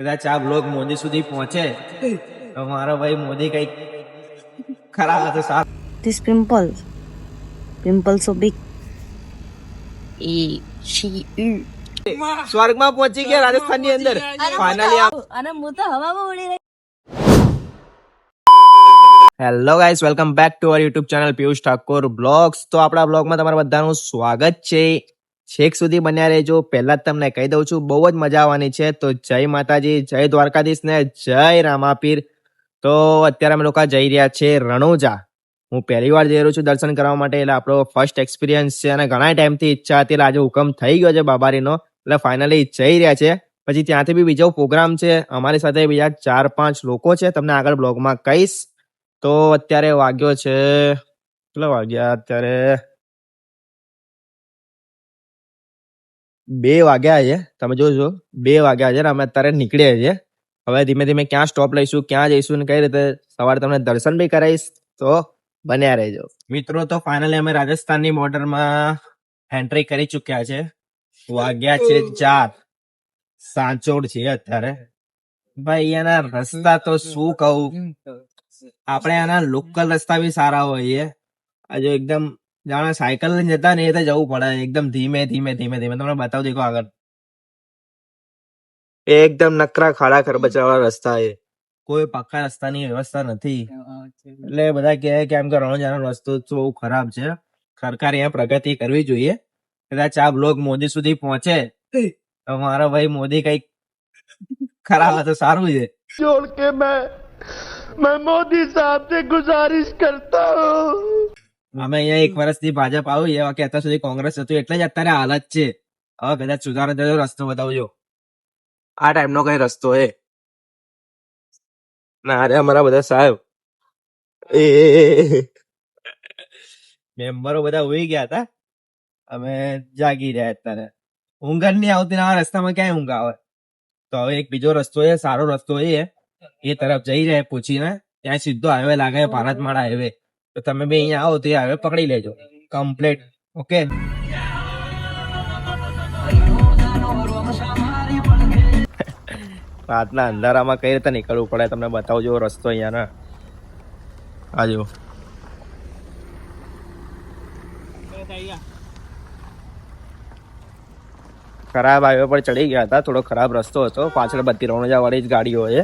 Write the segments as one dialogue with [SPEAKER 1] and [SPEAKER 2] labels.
[SPEAKER 1] કદાચ આ બ્લોગ મોદી સુધી પહોંચે. તો મારો ભાઈ મોદી કઈ ખરાબ હતો સારું
[SPEAKER 2] this pimple pimple so big એ શી.
[SPEAKER 1] સ્વર્ગમાં પહોંચી ગયા રાજસ્થાનની અંદર ફાઇનલી
[SPEAKER 2] અને હું તો હવામાં ઉડી રહી.
[SPEAKER 1] Hello guys welcome back to our YouTube channel Piyush Thakor blogs તો આપણા બ્લોગમાં તમારા બધાનું સ્વાગત છે. છેક સુધી બન્યા રહેજો. પહેલા જ તમને કહી દઉં છું, બહુ જ મજા આવવાની છે. તો જય માતાજી, જય દ્વારકાધીશ ને જય રામાપીર. તો અત્યારે અમે લોકો જઈ રહ્યા છે રણુજા. હું પહેલી વાર જઈ રહ્યો છું દર્શન કરવા માટે, એટલે આપણો ફર્સ્ટ એક્સપિરિયન્સ છે અને ઘણા ટાઈમથી ઈચ્છા હતી, એટલે આજે હુકમ થઈ ગયો છે બાબારીનો. એટલે ફાઇનલી જઈ રહ્યા છે. પછી ત્યાંથી બી બીજો પ્રોગ્રામ છે. અમારી સાથે બીજા ચાર પાંચ લોકો છે. તમને આગળ બ્લોગમાં કહીશ. તો અત્યારે વાગ્યો છે, કેટલા વાગ્યા અત્યારે? બે વાગ્યા છે. તમે જોજો, બે વાગ્યા છે અમે અત્યારે નીકળીએ છીએ. હવે ધીમે ધીમે ક્યાં સ્ટોપ લઈશું, ક્યાં જઈશું ને કઈ રીતે સવારે તમને દર્શન બી કરાવીશ, તો બન્યા રહેજો. મિત્રો, તો ફાઇનલી અમે રાજસ્થાનની બોર્ડરમાં એન્ટ્રી કરી ચુક્યા છે. વાગ્યા છે ચાર. સાંચોડ છે અત્યારે. ભાઈ, એના રસ્તા તો શું કહું? આપણે આના લોકલ રસ્તા બી સારા હોય આજે એકદમ જાણે સાયકલ લઈને જતા ને એ તો જવું પડે. એકદમ ધીમે ધીમે ધીમે ધીમે. તમને બતાવજો એક આગળ. એકદમ નકરા ખાડા ખરબચડાવાળા રસ્તા એ. કોઈ પાકા રસ્તાની વ્યવસ્થા નથી. એટલે બધા કહે કે એમ કે રણજાનો રસ્તો બહુ ખરાબ છે. સરકારે અહીંયા પ્રગતિ કરવી જોઈએ. કદાચ આ બ્લોગ મોદી સુધી પહોંચે તો મારા ભાઈ મોદી કંઈક ખરાબ હતો સારું છે.
[SPEAKER 3] છોડ કે મેં મેં મોદી સાહેબ સે ગુજારિશ કરતા. હું
[SPEAKER 1] અમે અહીંયા એક વર્ષથી ભાજપ આવ્યું એવા કે અત્યાર સુધી કોંગ્રેસ હતું એટલે જ અત્યારે હાલત છે. હવે કદાચ સુધારો થયો રસ્તો બતાવજો. આ ટાઈમનો કઈ રસ્તો હે? ના અરે અમારા બધા સાહેબ. એ મેમ્બરો બધા ઉઈ ગયા હતા. અમે જાગી રહ્યા અત્યારે. ઊંઘ નહીં આવતી આ રસ્તામાં ક્યાંય ઊંઘ આવે? તો હવે એક બીજો રસ્તો છે સારો રસ્તો એ એ તરફ જઈ રહ્યા પૂછીને. ત્યાં સીધો હાઈવે લાગે ભારત ભારતમાળા હાઈવે તો તમે બે અહીંયા આવો તો એ હવે પકડી લેજો. કમ્પ્લીટ ઓકે રાતના અંધારામાં કઈ રીતે નીકળવું પડે તમને બતાવજો રસ્તો અહીંયા ના. આજો ખરાબ હાઈવે પર ચડી ગયા હતા. થોડો ખરાબ રસ્તો હતો. પાછળ બધી રણોજા વાળી જ ગાડીઓ છે.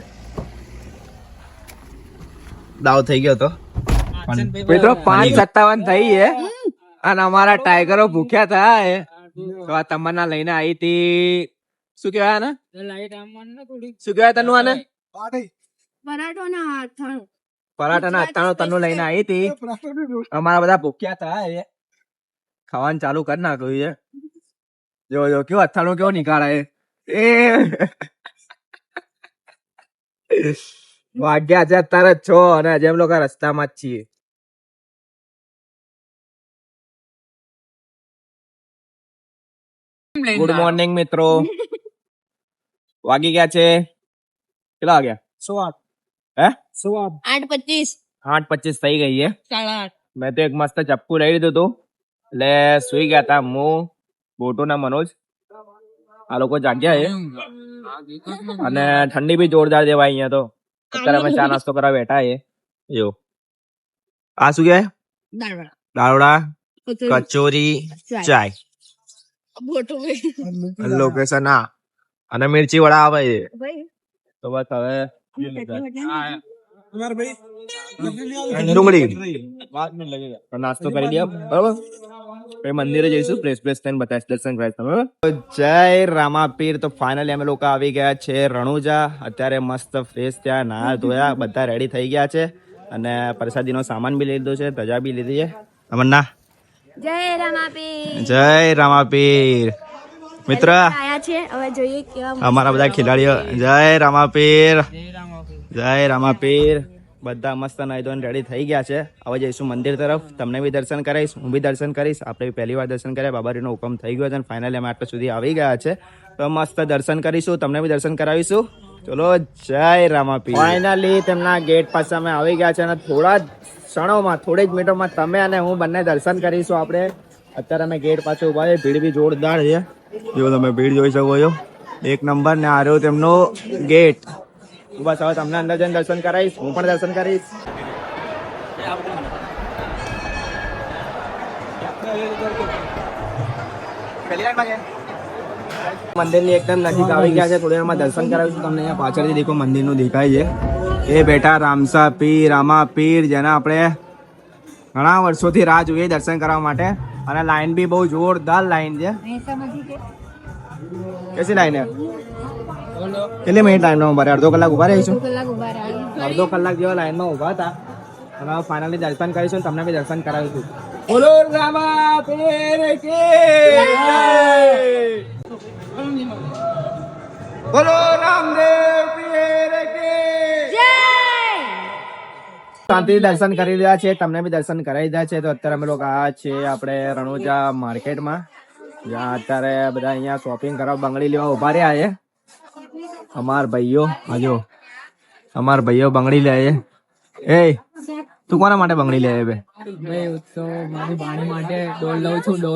[SPEAKER 1] દાવ થઈ ગયો હતો મિત્રો પાંચ સત્તાવન થઈ છે અને અમારા ટાઈગરો ભૂખ્યા થયા છે તો આ તમન્ના લઈને આવી હતી. શું કહેવાય ને શું કહેવાય તનુ આને?
[SPEAKER 2] પરાઠા ના
[SPEAKER 1] અથાણું તનુ લઈને આવી હતી. અમારા બધા ભૂખ્યા થયા છે ખાવાનું ચાલુ કરી નાખ્યું છે જો જો કેવો અથાણું કેવો નીકાળે એ. વાગ્યા છે અત્યારે છો અને આજે એમ લોકો રસ્તામાં જ છીએ. ગુડ મોર્નિંગ મિત્રો. વાગી ગયા છે? કેટલા વાગ્યા? સો આઠ. હે? સો આઠ.
[SPEAKER 2] આઠ પચીસ.
[SPEAKER 1] આઠ પચીસ થઈ ગઈ છે.
[SPEAKER 2] સાડા આઠ.
[SPEAKER 1] મેં તો એક મસ્ત ચપ્પુ લઈ લીધું હતું એટલે સુઈ ગયા હતા હું બોટો ના મનોજ. આ લોકો જાગ્યા છે. અને ઠંડી બી જોરદાર દેવાય અહીંયા તો. અત્યારે અમે ચા નાસ્તો કરવા બેઠા છે. જો આ શું કે
[SPEAKER 2] દાળવડા કચોરી.
[SPEAKER 1] ચાય. લોકેશન આ અને મિર્ચી વડા આવે છે.
[SPEAKER 2] ભાઈ.
[SPEAKER 1] તો બસ હવે ડુંગળી. નાસ્તો કરી દે બરાબર? પછી મંદિરે જઈશું? પ્લેસ પ્લેસ થઈને બતાવીશ. દર્શન કરાવીશ તમે જય રામાપીર. તો ફાઇનલી અમે લોકો આવી ગયા છે રણુજા. અત્યારે મસ્ત ફ્રેશ થયા નાહા ધોયા બધા રેડી થઈ ગયા છે. અને પ્રસાદીનો સામાન બી લીધો છે ધજા બી લીધી છે. તમન્ના
[SPEAKER 2] જય રામાપીર.
[SPEAKER 1] જય રામાપીર. મિત્ર
[SPEAKER 2] આયા છે? હવે જોઈએ કેવા
[SPEAKER 1] અમારા બધા ખેલાડીઓ. જય રામાપીર. જય રામાપીર. બધા મસ્ત નાઈ ધોઈને રેડી થઈ ગયા છે. હવે જઈશું મંદિર તરફ. તમને બી દર્શન કરાવીશ હું બી દર્શન કરીશ. આપણે બી પહેલી વાર દર્શન કર્યા બાબારીનો હુકમ થઈ ગયો છે અને ફાઇનલી અમે આટલા સુધી આવી ગયા છે. તો મસ્ત દર્શન કરીશું. તમને બી દર્શન કરાવીશું. ચલો જય રામાપીર. ફાઇનલી તેમના ગેટ પાસે અમે આવી ગયા છે અને થોડા જ ક્ષણોમાં થોડી જ મિનિટોમાં તમે અને હું બંને દર્શન કરીશું આપણે. અત્યારે અમે ગેટ પાસે ઊભા છે ભીડ બી જોરદાર છે. જો તમે ભીડ જોઈ શકો છો. એક નંબર ને આ રહ્યો તેમનો ગેટ. બસ હવે તમને અંદર જઈને દર્શન કરાવીશ. હું પણ દર્શન કરીશ. મંદિરની એકદમ નજીક આવી ગયા છે. થોડી વારમાં દર્શન કરાવીશું તમને. અહીંયા પાછળથી દેખો મંદિરનું દેખાય છે. એ બેટા રામસા પીર રામા પીર જેના આપણે ઘણા વર્ષોથી રાહ જોઈએ દર્શન કરવા માટે. અને લાઈન બી બહુ જોરદાર લાઈન છે. કેસી લાઈન હે કેટલી મિનિટ લાઈનમાં ઊભા અડધો કલાક ઊભા રહીશું? અડધો કલાક જેવા લાઈનમાં ઊભા હતા. અને ફાઇનલી દર્શન કરીશું તમને બી દર્શન કરાવીશું. બોલો રામા પીર કે બોલો રામદેવ પીર કી શાંતિ દર્શન કરી રહ્યા છે તમને બી દર્શન કરાવી દીધા છે. તો અત્યારે અમે લોકો આ છે આપણે રણોજા માર્કેટમાં. જ્યાં અત્યારે બધા અહીંયા શોપિંગ કરવા બંગડી લેવા ઊભા રહ્યા છે. અમાર ભાઈઓ હજો અમાર ભાઈઓ બંગડી લે એ તું કોના માટે બંગડી લે બે?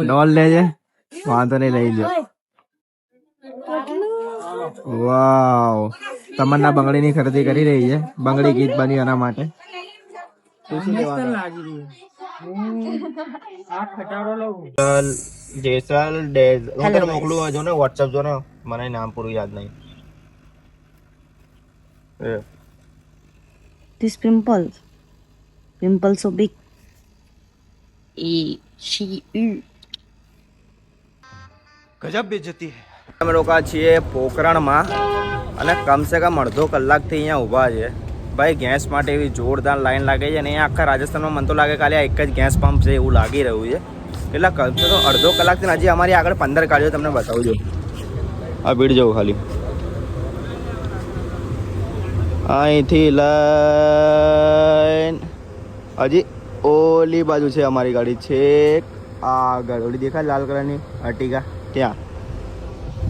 [SPEAKER 4] ડોલ
[SPEAKER 1] લે છે? વાંધો નહીં લઈ લ્યો. વાવ. તમન્ના બંગડીની ખરીદી કરી રહી છે. બંગડી ગીત બની એના માટે. જેસલ ડેઝ હું તને મોકલું? જો ને વોટ્સઅપ જો ને મને નામ પૂરું યાદ નહીં. એ,
[SPEAKER 5] This pimple. Pimple so big. E she U.
[SPEAKER 1] અમે લોકો છીએ પોખરણમાં અને કમસે કમ અડધો કલાકથી અહીંયા ઊભા છે ભાઈ ગેસ માટે એવી જોરદાર લાઈન લાગે છે અને અહીંયા આખા રાજસ્થાનમાં મને તો લાગે ખાલી આ એક જ ગેસ પંપ છે એવું લાગી રહ્યું છે. એટલે કમસે તો અડધો કલાકથી હજી અમારી આગળ પંદર ગાડીઓ તમને બતાવું છું. આ ભીડ જવું ખાલી. અહીંથી લાઈન હજી ઓલી બાજુ છે અમારી ગાડી છેક. આગળ ઓલી દેખાય લાલ કલરની અર્ટિગા ત્યાં.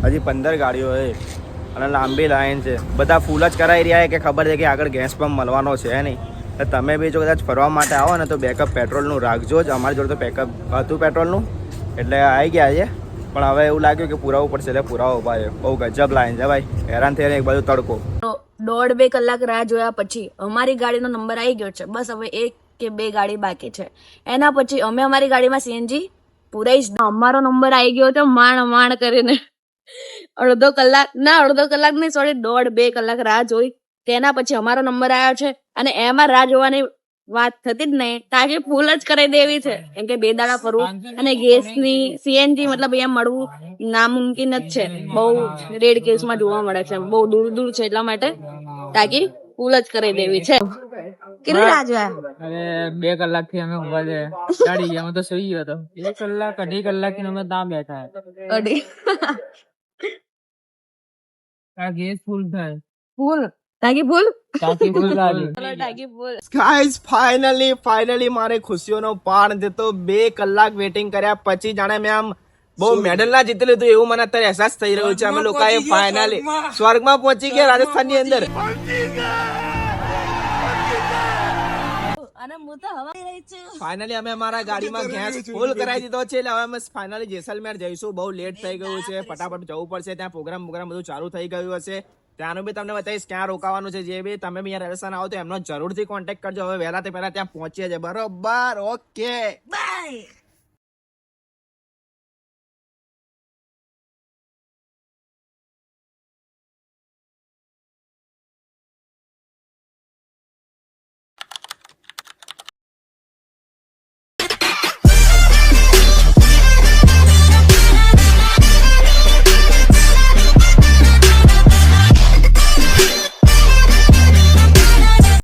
[SPEAKER 1] હજી પંદર ગાડીઓ છે. અને લાંબી લાઈન છે. બધા ફૂલ જ કરાવી રહ્યા છે કે ખબર છે કે આગળ ગેસ પંપ મળવાનો છે નહીં. તો તમે બી જો કદાચ ફરવા માટે આવો ને તો બેકઅપ પેટ્રોલનું રાખજો જ. અમારી જોડે તો બેકઅપ હતું પેટ્રોલનું એટલે આવી ગયા છે. પણ હવે એવું લાગ્યું કે પુરાવું પડશે એટલે પુરાવો ભાઈ. બહુ ગજબ લાઈન છે ભાઈ. હેરાન થઈને એક બાજુ તડકો.
[SPEAKER 6] દોઢ બે કલાક રાહ જોયા પછી અમારી ગાડીનો નંબર આવી ગયો છે. બસ હવે એક કે બે ગાડી બાકી છે. એના પછી અમે અમારી ગાડીમાં સીએનજી પુરાઈ જ અમારો નંબર આવી ગયો હતો માણ માણ કરીને અડધો કલાક ના અડધો કલાક નહીં સોરી દોઢ બે કલાક રાહ જોઈ. તેના પછી અમારો નંબર આવ્યો છે અને એમાં રાહ જોવાની વાત થતી જ નહીં. તાકી ફૂલ જ કરી દેવી છે. કેમ કે બે દાડા ફરવું અને ગેસની સીએનજી મતલબ અહીંયા મળવું નામુમકિન જ છે. બહુ રેડ કેસમાં જોવા મળે છે. બહુ દૂર દૂર છે એટલા માટે તાકી ફૂલ જ કરી દેવી છે. કેટલી રાહ જોયા
[SPEAKER 4] અરે બે કલાકથી અમે ઊભા છે. ચડી ગયા હું તો સુઈ ગયો હતો. એક કલાક અઢી કલાકથી અમે ત્યાં બેઠા.
[SPEAKER 6] અઢી.
[SPEAKER 4] ગેસ ફૂલ થાય
[SPEAKER 6] ફૂલ ટાગી ફૂલ
[SPEAKER 4] ટાગી ફૂલ
[SPEAKER 6] ટાગી ફૂલ
[SPEAKER 1] ગાઈસ ફાઇનલી ફાઇનલી મારે ખુશીઓનો પાર જતો બે કલાક વેટિંગ કર્યા પછી જાણે મેં આમ બહુ મેડલ ના જીતી લીધું એવું મને અત્યારે અહેસાસ થઈ રહ્યો છે અમે લોકોએ ફાઇનલી સ્વર્ગમાં પહોંચી ગયા રાજસ્થાનની અંદર
[SPEAKER 6] અને હું તો હવા રહી છું.
[SPEAKER 1] ફાઇનલી અમે અમારા ગાડીમાં ગેસ ફૂલ કરાવી દીધો છે એટલે હવે અમે ફાઇનલી જેસલમેર જઈશું. બહુ લેટ થઈ ગયું છે ફટાફટ જવું પડશે ત્યાં પ્રોગ્રામ પ્રોગ્રામ બધું ચાલુ થઈ ગયું હશે. ત્યાંનું બી તમને બતાવીશ ક્યાં રોકાવાનું છે જે બી. તમે બી અહીંયા રાજસ્થાન આવો તો એમનો જરૂરથી કોન્ટેક્ટ કરજો. હવે વહેલા તે પહેલા ત્યાં પહોંચીએ છે બરોબર ઓકે
[SPEAKER 6] બાય